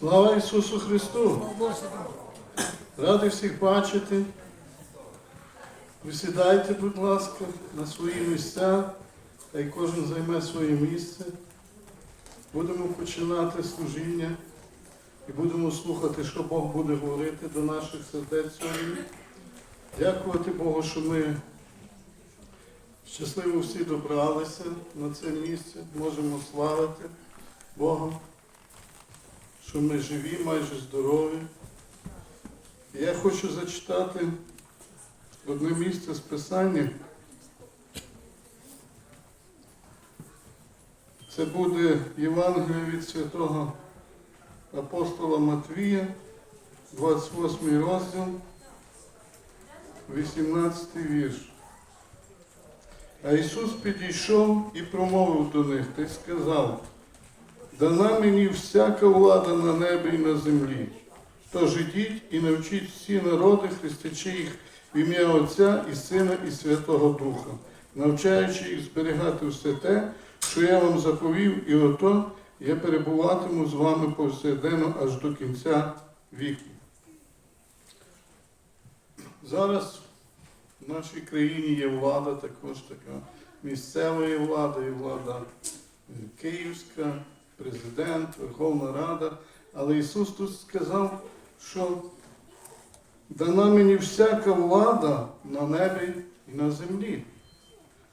Слава Ісусу Христу! Радий всіх бачити. Висідайте, будь ласка, на свої місця, хай кожен займе своє місце. Будемо починати служіння і будемо слухати, що Бог буде говорити до наших сердець сьогодні. Дякувати Богу, що ми щасливо всі добралися на це місце. Можемо славити Бога що ми живі, майже здорові. Я хочу зачитати одне місце з Писання. Це буде Євангеліє від святого апостола Матвія, 28 розділ, 18 вірш. А Ісус підійшов і промовив до них та й сказав, Дана мені всяка влада на небі і на землі. Тож ідіть і навчіть всі народи, хрестячи їх в ім'я Отця і Сина і Святого Духа, навчаючи їх зберігати все те, що я вам заповів, і ото я перебуватиму з вами повсякденно аж до кінця віку. Зараз в нашій країні є влада також така місцева влада, і влада київська президент, Верховна Рада. Але Ісус тут сказав, що дана мені всяка влада на небі і на землі.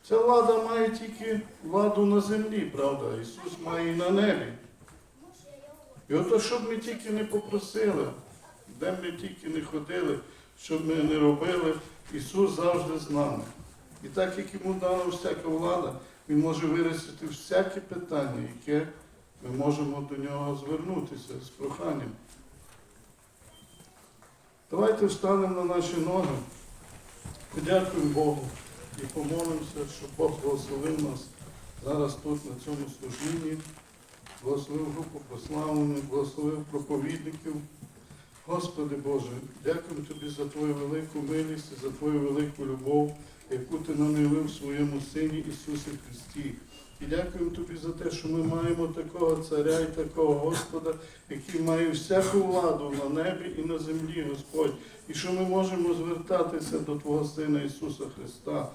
Ця влада має тільки владу на землі, правда? Ісус має і на небі. І ото, щоб ми тільки не попросили, де б ми тільки не ходили, щоб ми не робили, Ісус завжди з нами. І так як йому дана всяка влада, Він може вирішити всяке питання, яке ми можемо до нього звернутися з проханням. Давайте встанемо на наші ноги, подякуємо Богу і помолимося, щоб Бог благословив нас зараз тут, на цьому служінні, благословив групу прославлених, благословив проповідників. Господи Боже, дякуємо Тобі за Твою велику милість і за Твою велику любов, яку Ти нам явив в своєму Сині Ісусі Христі. І дякуємо тобі за те, що ми маємо такого царя і такого Господа, який має всяку владу на небі і на землі, Господь, і що ми можемо звертатися до Твого Сина Ісуса Христа.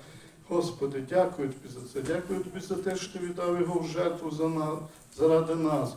Господи, дякую тобі за це. Дякую тобі за те, що ти віддав його в жертву за нас, заради нас.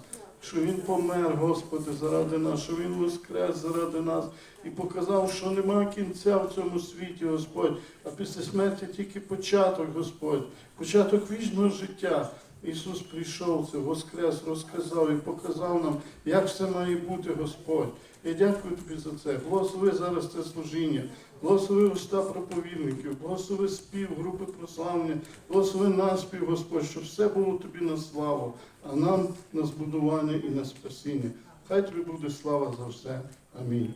Що Він помер, Господи, заради нас, що Він воскрес заради нас. І показав, що немає кінця в цьому світі, Господь, а після смерті тільки початок, Господь, початок вічного життя. Ісус прийшов, це воскрес, розказав і показав нам, як все має бути, Господь. Я дякую тобі за це. Благослови зараз це служіння, благослови уста проповідників, благослови спів, групи прославлення, благослови нас спів, Господь, щоб все було тобі на славу, а нам на збудування і на спасіння. Хай тобі буде слава за все. Амінь.